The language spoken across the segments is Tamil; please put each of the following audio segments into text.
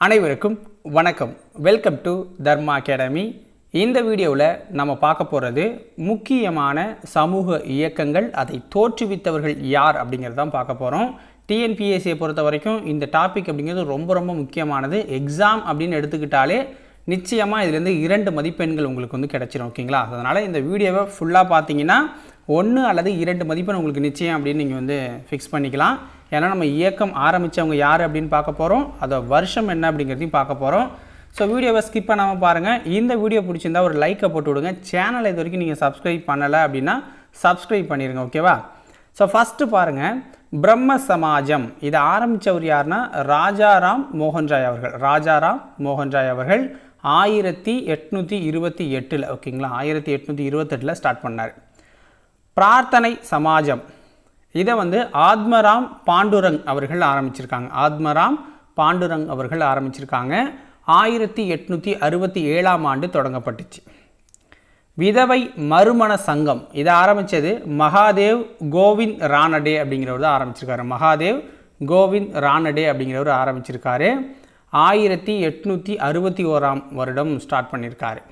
அனைவருக்கும் வணக்கம். வெல்கம் டு தர்மா அகாடமி இந்த வீடியோவில் நம்ம பார்க்க போகிறது முக்கியமான சமூக இயக்கங்கள் அதை தோற்றுவித்தவர்கள் யார் அப்படிங்கிறது தான் பார்க்க போகிறோம் டிஎன்பிஎஸ்சியை பொறுத்த வரைக்கும் இந்த டாபிக் அப்படிங்கிறது ரொம்ப ரொம்ப முக்கியமானது. எக்ஸாம் அப்படின்னு எடுத்துக்கிட்டாலே நிச்சயமாக இதுலேருந்து இரண்டு மதிப்பெண்கள் உங்களுக்கு வந்து கிடச்சிரும் ஓகேங்களா அதனால் இந்த வீடியோவை ஃபுல்லாக பார்த்தீங்கன்னா ஒன்று அல்லது இரண்டு மதிப்பெண் உங்களுக்கு நிச்சயம் அப்படின்னு நீங்கள் வந்து ஃபிக்ஸ் பண்ணிக்கலாம். ஏன்னா நம்ம இயக்கம் ஆரம்பித்தவங்க யார் அப்படின்னு பார்க்க போகிறோம் அதை வருஷம் என்ன அப்படிங்கிறதையும் பார்க்க போகிறோம் ஸோ வீடியோவை ஸ்கிப் பண்ணாமல் பாருங்கள் இந்த வீடியோ பிடிச்சிருந்தா ஒரு லைக்கை போட்டு விடுங்க. சேனலை இது வரைக்கும் நீங்கள் சப்ஸ்கிரைப் பண்ணலை அப்படின்னா சப்ஸ்கிரைப் பண்ணிடுங்க ஓகேவா ஸோ ஃபஸ்ட்டு பாருங்கள் பிரம்ம சமாஜம். இதை ஆரம்பித்தவர் யாருன்னா ராஜாராம் மோகன் ராய் அவர்கள். ராஜாராம் மோகன் ராய் அவர்கள் ஆயிரத்தி எட்நூற்றி இருபத்தி எட்டில் ஓகேங்களா ஆயிரத்தி எட்நூற்றி இருபத்தெட்டில் ஸ்டார்ட் பண்ணார். பிரார்த்தனை சமாஜம். இதை வந்து ஆத்மராம் பாண்டுரங் அவர்கள் ஆரம்பிச்சிருக்காங்க. ஆத்மராம் பாண்டுரங் அவர்கள் ஆரம்பிச்சிருக்காங்க. ஆயிரத்தி எட்நூற்றி அறுபத்தி ஏழாம் ஆண்டு தொடங்கப்பட்டுச்சு. விதவை மறுமண சங்கம். இதை ஆரம்பித்தது மகாதேவ் கோவிந்த் ராணடே அப்படிங்கிறவர் தான் ஆரம்பிச்சிருக்காரு. மகாதேவ் கோவிந்த் ராணடே அப்படிங்கிறவர் ஆரம்பிச்சிருக்காரு. ஆயிரத்தி எட்நூற்றி அறுபத்தி ஓராம் வருடம் ஸ்டார்ட் பண்ணியிருக்காரு.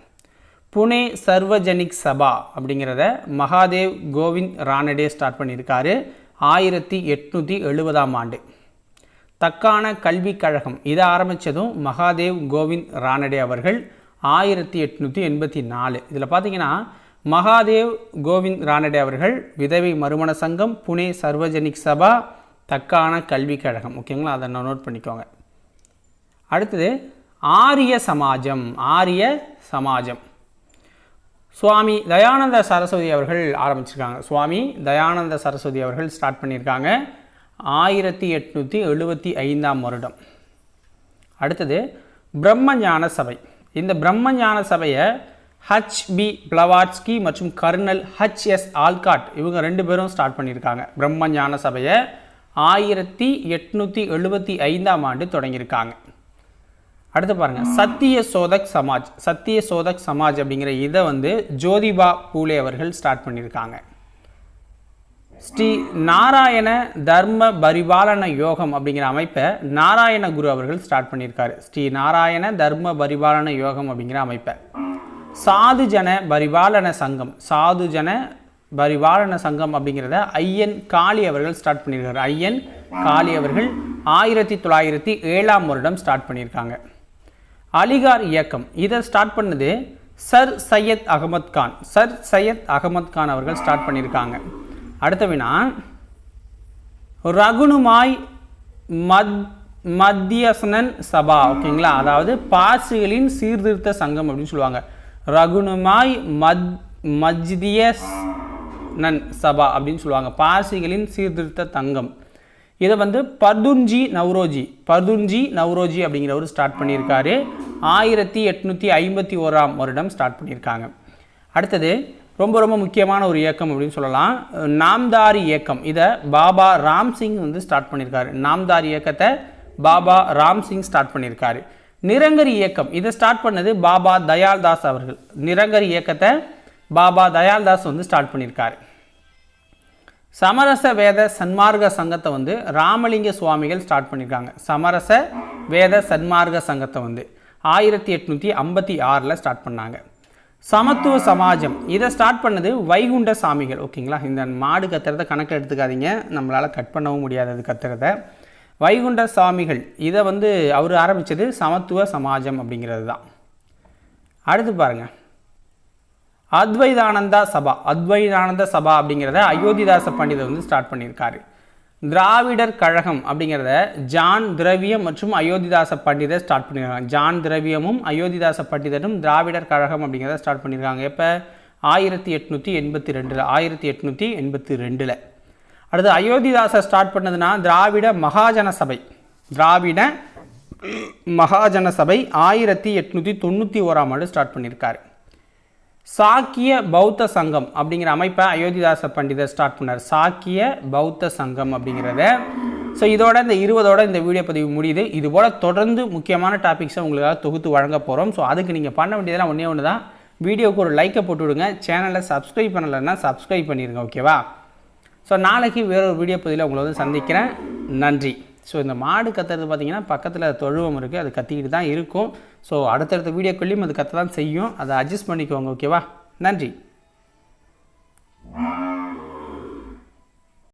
புனே சர்வஜனிக் சபா அப்படிங்கிறத மகாதேவ் கோவிந்த் ரானடே ஸ்டார்ட் பண்ணியிருக்காரு ஆயிரத்தி எட்நூற்றி எழுபதாம் ஆண்டு. தக்கான கல்விக் கழகம். இதை ஆரம்பித்ததும் மகாதேவ் கோவிந்த் ரானடே அவர்கள் ஆயிரத்தி எட்நூற்றி எண்பத்தி நாலு. இதில் பார்த்தீங்கன்னா மகாதேவ் கோவிந்த் ரானடே அவர்கள் விதவை மறுமண சங்கம் புனே சர்வஜனிக் சபா தக்கான கல்விக் கழகம். ஓகேங்களா? அதை நான் நோட் பண்ணிக்கோங்க. அடுத்தது ஆரிய சமாஜம். ஆரிய சமாஜம். சுவாமி தயானந்த சரஸ்வதி அவர்கள் ஆரம்பிச்சிருக்காங்க. சுவாமி தயானந்த சரஸ்வதி அவர்கள் ஸ்டார்ட் பண்ணியிருக்காங்க. ஆயிரத்தி எட்நூற்றி எழுபத்தி ஐந்தாம் வருடம். அடுத்தது பிரம்மஞான சபை. இந்த பிரம்மஞான சபையை ஹச் பி பிளவாட்ஸ்கி மற்றும் கர்னல் ஹச் எஸ் ஆல்காட் இவங்க ரெண்டு பேரும் ஸ்டார்ட் பண்ணியிருக்காங்க. பிரம்மஞான சபையை ஆயிரத்தி எட்நூற்றி எழுபத்தி ஐந்தாம் ஆண்டு தொடங்கியிருக்காங்க. அடுத்து பாருங்கள் சத்திய சோதக் சமாஜ். சத்திய சோதக் சமாஜ் அப்படிங்கிற இதை வந்து ஜோதிபா பூலே அவர்கள் ஸ்டார்ட் பண்ணியிருக்காங்க. ஸ்ரீ நாராயண தர்ம பரிபாலன யோகம் அப்படிங்கிற அமைப்பை நாராயண குரு அவர்கள் ஸ்டார்ட் பண்ணியிருக்காரு. ஸ்ரீ நாராயண தர்ம பரிபாலன யோகம் அப்படிங்கிற அமைப்பை. சாதுஜன பரிபாலன சங்கம். சாதுஜன பரிபாலன சங்கம் அப்படிங்கிறத ஐயன் காளி அவர்கள் ஸ்டார்ட் பண்ணியிருக்காரு. ஐயன் காளி அவர்கள் ஆயிரத்தி தொள்ளாயிரத்தி ஏழாம் வருடம் ஸ்டார்ட் பண்ணியிருக்காங்க. அலிகார் இயக்கம். இதை ஸ்டார்ட் பண்ணது சர் சையத் அகமத் கான். சர் சையத் அகமத் கான் அவர்கள் ஸ்டார்ட் பண்ணியிருக்காங்க. அடுத்த வினா மத் மத்தியசனன் சபா ஓகேங்களா? அதாவது பார்சிகளின் சீர்திருத்த சங்கம் அப்படின்னு சொல்லுவாங்க. ரகுனுமாய் மத் மஜ்தியஸ் நன் சபா அப்படின்னு சொல்லுவாங்க. பார்சிகளின் சீர்திருத்த தங்கம். இதை வந்து பர்துன்ஜி நவ்ரோஜி. பர்துன்ஜி நவ்ரோஜி அப்படிங்கிறவர் ஸ்டார்ட் பண்ணியிருக்காரு. ஆயிரத்தி எட்நூற்றி ஐம்பத்தி ஓராம் வருடம் ஸ்டார்ட் பண்ணியிருக்காங்க. அடுத்தது ரொம்ப ரொம்ப முக்கியமான ஒரு இயக்கம் அப்படின்னு சொல்லலாம். நாம்தாரி இயக்கம். இதை பாபா ராம் சிங் வந்து ஸ்டார்ட் பண்ணியிருக்காரு. நாம்தாரி இயக்கத்தை பாபா ராம் சிங் ஸ்டார்ட் பண்ணியிருக்காரு. நிரங்கரி இயக்கம். இதை ஸ்டார்ட் பண்ணது பாபா தயால்தாஸ் அவர்கள். நிரங்கரி இயக்கத்தை பாபா தயால்தாஸ் வந்து ஸ்டார்ட் பண்ணியிருக்காரு. சமரச வேத சன்மார்க்க சங்கத்தை வந்து ராமலிங்க சுவாமிகள் ஸ்டார்ட் பண்ணியிருக்காங்க. சமரச வேத சன்மார்க்க சங்கத்தை வந்து. ஆயிரத்தி எட்நூற்றி ஐம்பத்தி ஆறில் ஸ்டார்ட் பண்ணாங்க. சமத்துவ சமாஜம். இதை ஸ்டார்ட் பண்ணது வைகுண்ட சாமிகள் ஓகேங்களா இந்த மாடு கத்துறதை கணக்கில் எடுத்துக்காதீங்க. நம்மளால் கட் பண்ணவும் முடியாதது கத்துறத. வைகுண்ட சாமிகள். இதை வந்து அவர் ஆரம்பித்தது சமத்துவ சமாஜம் அப்படிங்கிறது தான். அடுத்து பாருங்கள் அத்வைதானந்தா சபா. அத்வைதானந்த சபா அப்படிங்கிறத அயோத்திதாச பண்டிதர் வந்து ஸ்டார்ட் பண்ணியிருக்காரு. திராவிடர் கழகம் அப்படிங்கிறத ஜான் திரவியம் மற்றும் அயோத்திதாச பண்டிதர் ஸ்டார்ட் பண்ணியிருக்காங்க ஜான் திரவியமும் அயோத்திதாச பண்டிதரும் திராவிடர் கழகம் அப்படிங்கிறத ஸ்டார்ட் பண்ணியிருக்காங்க எப்போ? ஆயிரத்தி எட்நூற்றி எண்பத்தி ரெண்டில். ஆயிரத்தி எட்நூற்றி எண்பத்தி ரெண்டில். அடுத்து அயோத்திதாசை ஸ்டார்ட் பண்ணதுன்னா திராவிட மகாஜன சபை திராவிட மகாஜன சபை ஆயிரத்தி எட்நூற்றி தொண்ணூற்றி ஓராம் ஆண்டு ஸ்டார்ட் பண்ணியிருக்காரு சாக்கிய பௌத்த சங்கம் அப்படிங்கிற அமைப்பை அயோத்திதாச பண்டிதர் ஸ்டார்ட் பண்ணார். சாக்கிய பௌத்த சங்கம் அப்படிங்கிறத. ஸோ இதோட இந்த இருபதோட இந்த வீடியோ பதிவு முடியுது. இது போல் தொடர்ந்து முக்கியமான டாபிக்ஸை உங்களுக்காக தொகுத்து வழங்க போகிறோம் ஸோ அதுக்கு நீங்கள் பண்ண வேண்டியதெல்லாம் ஒன்றே ஒன்று தான். வீடியோவுக்கு ஒரு லைக்கை போட்டு விடுங்க. சேனலை சப்ஸ்கிரைப் பண்ணலைன்னா சப்ஸ்கிரைப் பண்ணிடுங்க ஓகேவா ஸோ நாளைக்கு வேறொரு வீடியோ பதிவில் உங்களை வந்து சந்திக்கிறேன். நன்றி. ஸோ இந்த மாடு கத்துறது பார்த்திங்கன்னா பக்கத்தில் தொழுவம் இருக்குது அது கத்திக்கிட்டு தான் இருக்கும். ஸோ அடுத்தடுத்த வீடியோக்குள்ளேயும் அது கத்த தான் செய்யும். அதை அட்ஜஸ்ட் பண்ணிக்கோங்க ஓகேவா நன்றி.